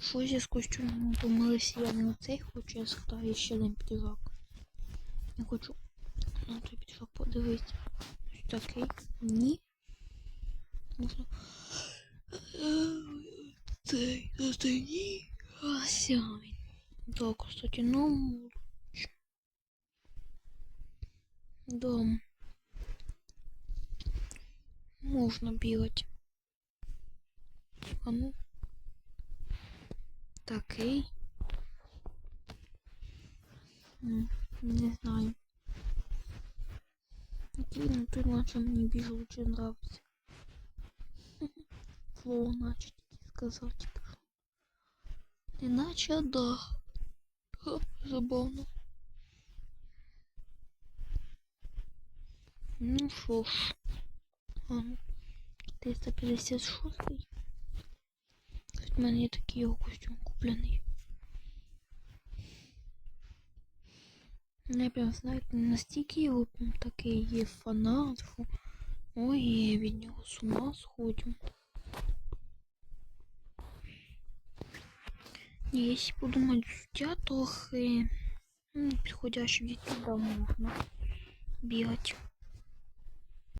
Щось я з костюмом помилився, я не оцей хочу, я згадаю ще один піджак. Я хочу на той піджак подивитися. Ось такий. Ні. Можна. Цей, цей ні. А сямий. Да, кстати, ну. Да. Можна бігати. А ну. Такий. Не знаю. Який, ну той наче мені більше лучше нравится. Флоу наче тільки сказати. Іначе да. Ха, забавно. Ну що ж. А, ну, 356. В мене є такий його костюм куплений. Ну, Я прям знаєте, не настільки його прям такий є фанат. Ой, я від нього з ума сходю. Ні, якщо подумати, взуття трохи ну, підходяще від туди можна бігати.